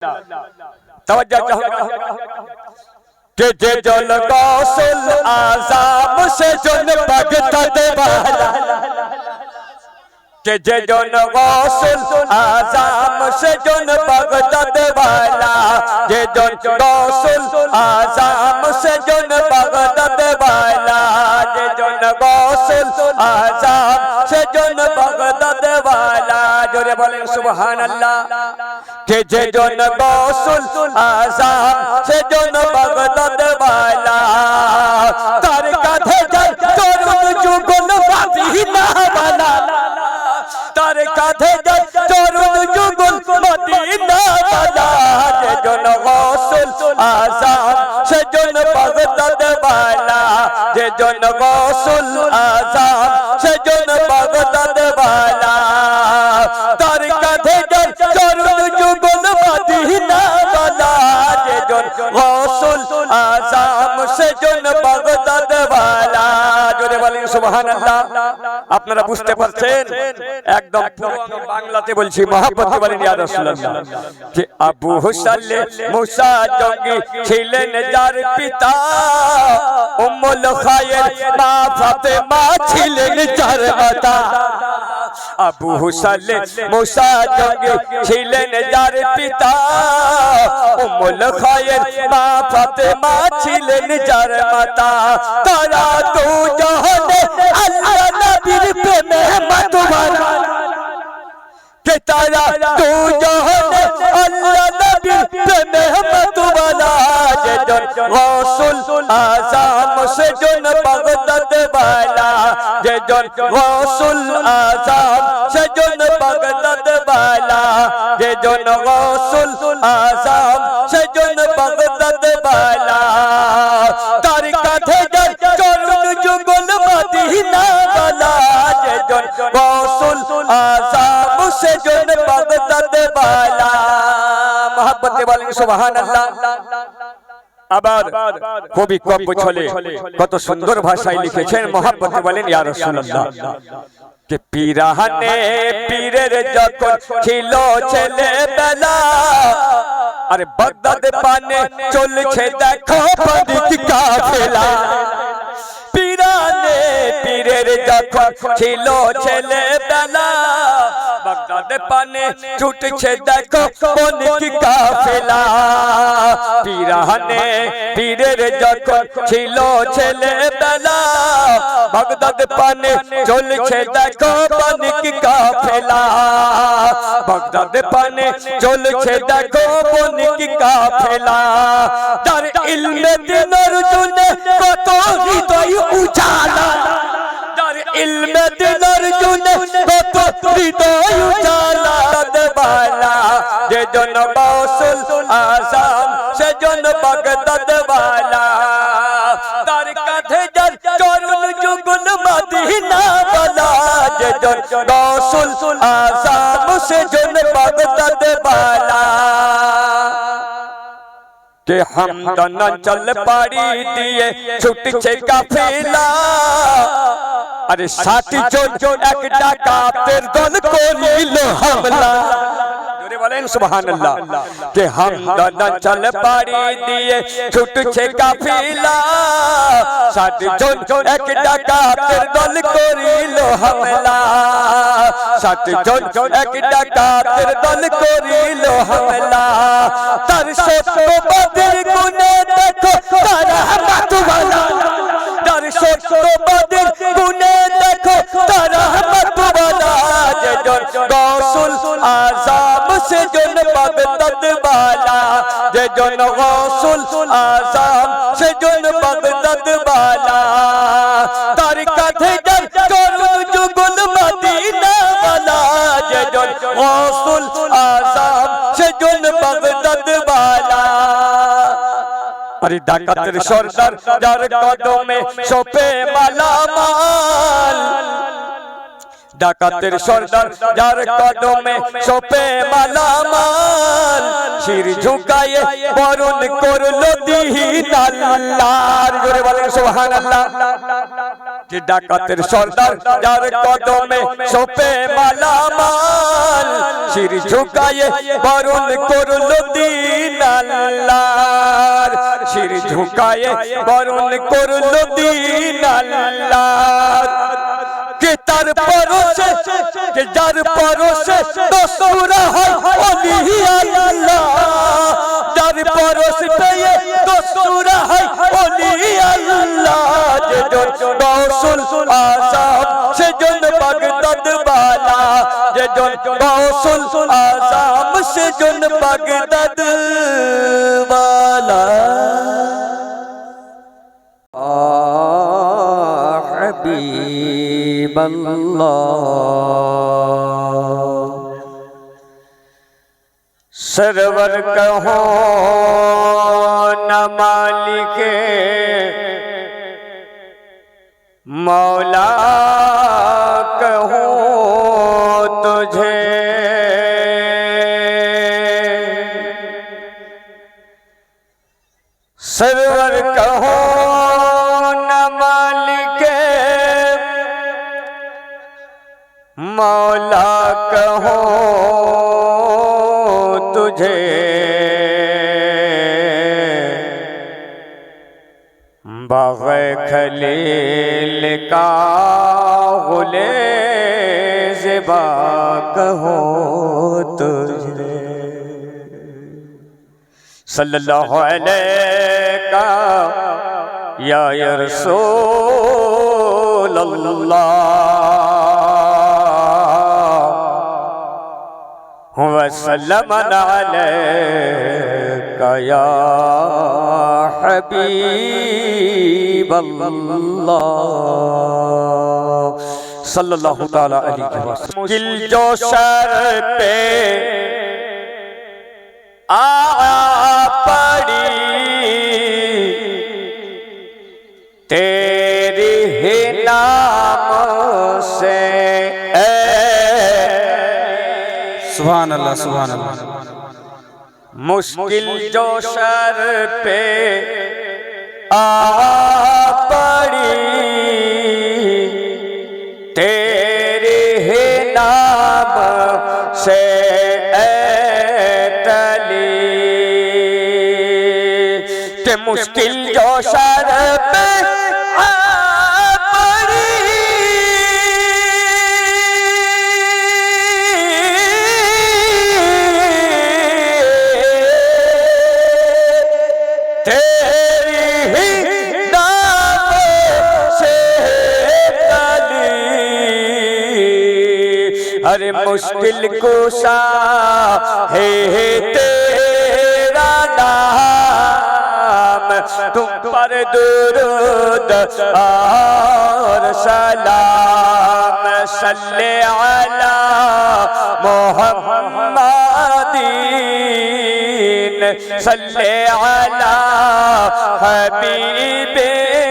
توجہ کہ یہ جو لگاسل آزام سے جن بگتا دیوالا کہ جو لگاسل آزام سے دیوالا جو لگاسل آزام سے جن بگتا دیوالا یہ جو آزام سے جو بگتا دیوالا جو بولیں، سبحان اللہ۔ যে বসুল আসাম সে বাগদাদ বালা তার কাঁধে যাই তরুণ যুগল মদিনা বালা তার কাঁধে যার তরুণ যুগল মদিনা বালা যে বসুল আসাম সে জন বাগদাদ বালা যে জন বসুল আসাম আপনারা বুঝতে পারছেন? একদম বাংলাতে বলছি মহাপতি বলেন যে আবু হুসাইলে মুসা জঙ্গি ছিলেন, যার পিতা উম্মুল খায়ের মা ফাতেমা ছিলেন, যার মাতা আবু হুসাইলে মুসা ছিলেন যার পিতা উম্মুল খায়ের মা ফাতেমা ছিলেন যার মাতা। তারা দু জাহানে আল্লাহ নবীর প্রেমে মাতোয়ারা কে তারা তু জাহানে আল্লাহ নবীর প্রেমে মাতোয়ারা যে জন রাসূল আযাম সে জন যে জন রাসূল আযাম সে জন ভগত বালা যে জন রাসূল আযাম সে জন ভগত বালা তার কাঁধে যার চরণ যুগল মদিনা বালা। যে জন রাসূল আযাম সে জন ভগত বালা মহব্বতে বলেন সুবহানাল্লাহ। আবার কবি কব্য ছলে কত সুন্দর ভাষায় লিখেছেন মহাব্বতে বলেন ইয়া রাসূলুল্লাহ। যে পিরাহানে পীরের যখন ছিল ছেলেবেলা আরে বাগদাদ পানে চলছে দেখো পদিক কাফেলা পিরানে পীরের যখন ছিল ছেলেবেলা বাগদাদ পানে, ছুটছে দেখো পদিক কাফেলা পিরানে পীরের যখন ছিল ছেলেবেলা, বাগদাদ পানে চলছে দেখো পদিক কাফেলা বাগদাদ পানে চলছে দেখো পদিক কাফেলা তার ইলমে দিনের জন্য কত হৃদয় উজালা। ইলমে দিনের জন্য কত হৃদয় উজালা দেবালা যে জন বাসুল আসাম সে জন বাগদাদ বালা তার কাঁধে যার চরণ যুগল মদিনা বালা যে জন বাসুল আসাম সে জন বাগদাদ বালা কে হামদন চল পাড়ি দিয়ে ছুটছে কাফেলা। আরে সাথী জন এক ডাকাতের দল করিল হামলা। জোরে সুবহান সুবহানাল্লাহ কে হামদন চল পাড়ি দিয়ে ছুটছে কাফিলা। সাথী জন এক ডাকাতের দল করিল হামলা। সাথী জন এক ডাকাতের দল করিল হামলা। তার সত্যবাদের গুণে দেখো গসুল আজাম সে জন বাগদাদ বালা আরে ডাকাতের সর্দার, যার কদমে সোপে মালামাল। ডাকাতের সর্দার, যার কদমে সোপে মালামাল। শির ঝুঁকায়ে বরণ করল দিহিন আল্লাহর জোরে বলেন, সুবহানাল্লাহ। कि ডাকাতের সর্দার, যার কদমে সোপে মালামাল, শির ঝুঁকায়ে বরণ করল দিন শির ঝুঁকায়ে বরণ করল দিন কে তার পরশে, কে যার পরশে দোসরা হয় ওলি আল্লাহ। যার পরশ পেয়ে দোসরা হয় آزام سے جن بغدد والا یہ جن غوث آزام سے جن بغدد والا۔ آ حبیب اللہ۔ سرور کہو، نماز মৌলা زیبا کہو تجھے۔ صلی اللہ علیہ کا یا رسول اللہ۔ وسلم علیہ یا حبیب اللہ۔ सल्लल्लाहु ताला अलैहि वसल्लम मुश्किल जो सर पे आ पड़ी तेरी ही नाम से सुभान अल्लाह सुभान अल्लाह मुश्किल जो सर पे आ সে তলি কে মুশকিল জো সর পে Hey! अरे मुश्किल कुशा है तेरा नाम तुम पर दुरूद और सलाम सल्ले अला मोहम्मदीन सल्ले अला हबीबिना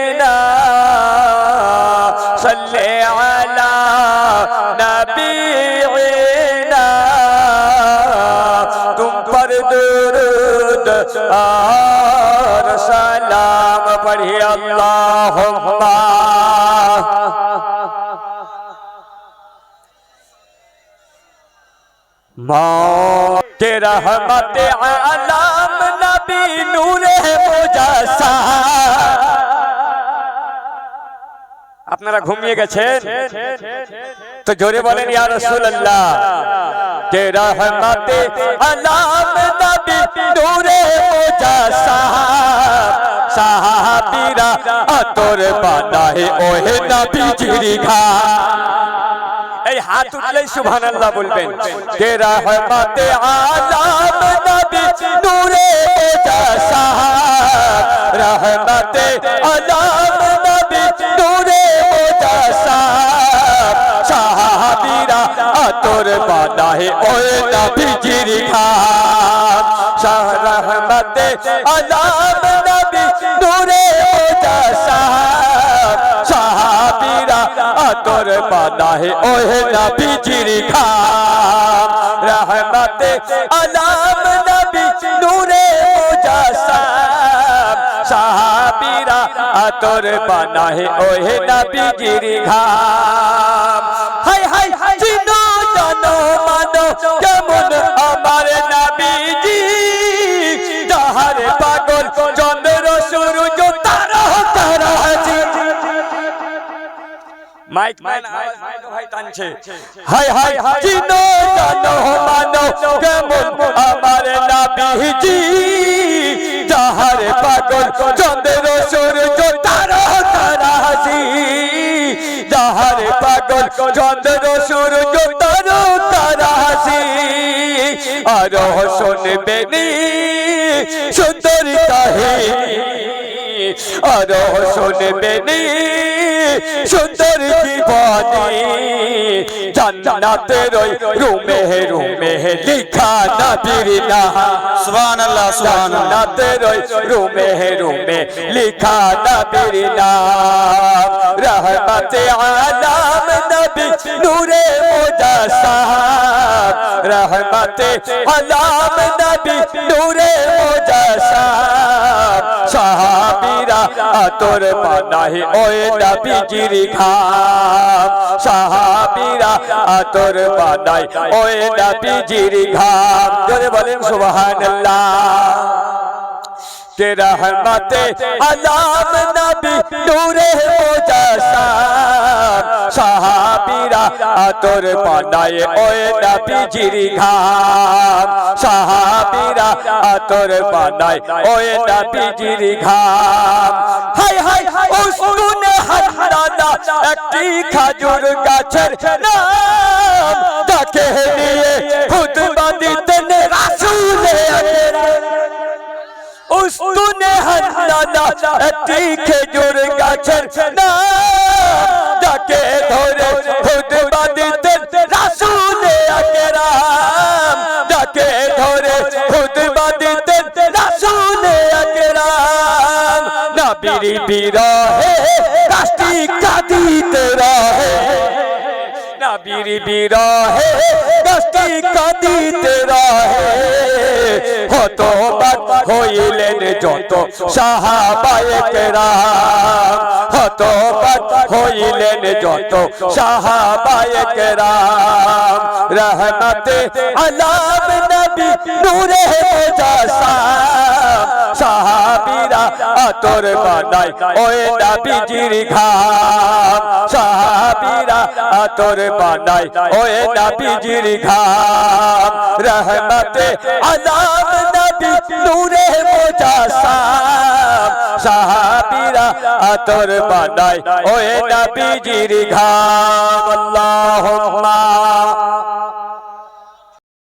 درود اور سلام پڑھی اللہم. موت رحمت علام نبی نور مجاسا اپنے مجسا. আপনারা ঘুমিয়ে چھے তো জোরে বলেন ইয়া রাসূলুল্লাহ। কে রহমতে আলাম নবী নূরে মুজস্সা সাহাবীরা আতর বানাহে ওহে নবীজির ঘা। এই হাত উঠলেই সুবহানাল্লাহ বলবেন কে রহমতে আলাম নবী নূরে মুজস্সা রহমতে আলাম আতর বানাহে ওহে নবীজির ঘা শাহ রহমতে আলাম নবী নূরে মুজস্সা সাহাবীরা আতর বানাহে ওহে নবীজির খাম রহমতে আলাম নবী নূরে মুজস্সাম সাহাবীরা আতর বানাহে ওহে নবীজির ঘাম হাই হাই মাইক ম্যান ভাই টানছে। হাই হাই চিনো জানো মানো কেমন আমার নবীজি তাহার পাগল চন্দ্র সূর্য তারা তারা জি তাহার পাগল চন্দ্র সূর্য তারা তারা জি আর শুনবে নি সুন্দর কাহিনী। আর শুনবে নি সুন্দর জীবনী জান্নাতের ওই রুমে রুমে লিখা নবীর নাম সুবহান আল্লাহ সুবহান আল্লাহ জান্নাতের ওই রুমে রুমে লিখা নবীর নাম রহমতে আলাম নবী নূরে মুজাসাম রহমতে আলাম নবী নূরে মুজাসাম সাহাবীরা আতর বানাহি ওই নবীজির ঘাম সাহাবীরা আতর বানাই ওই নবীজির ঘাম জোরে বলেন সুবহানাল্লাহ के रहमते अलाम नबी नूरे मुजस्सम সাহাবীরা আতর বানায় ওই নবীজির ঘাম। সাহাবীরা আতর বানায় ওই নবীজির ঘাম। হাই হাই উসকুনে হান্নানা একটি খাজুর গাছের নাম। তাকে নিয়ে খুতবা দিতেন রাসূলে আকরাম উস্তুনে হান্নানা একটি খেজুর গাছের নাম। যাকে ধরে খুতবা দিতেন রাসূলে আকরাম যাকে ধরে খুতবা দিতেন রাসূলে আকরাম নবীর বিরহে কাষ্টি কাঁদিতে রহে। নবীর বিরহে কষ্টি কাঁদিতে রহে। হতবাক হইলেন যত সাহাবায়ে কেরাম হতবাক হইলেন যত সাহাবায়ে কেরাম রহমতে আলাম নবী নূরে মুজাসাম সাহাবীরা আতর বানায়, ওই নবীজির ঘাম। সাহাবীরা আতর বানায় ওই নাবিজির ঘাম, রহমতে আলাম নবী নূরে মোজাসাম সাহাবীরা আতর বানায় ওই নাবিজির ঘাম, আল্লাহুম্মা।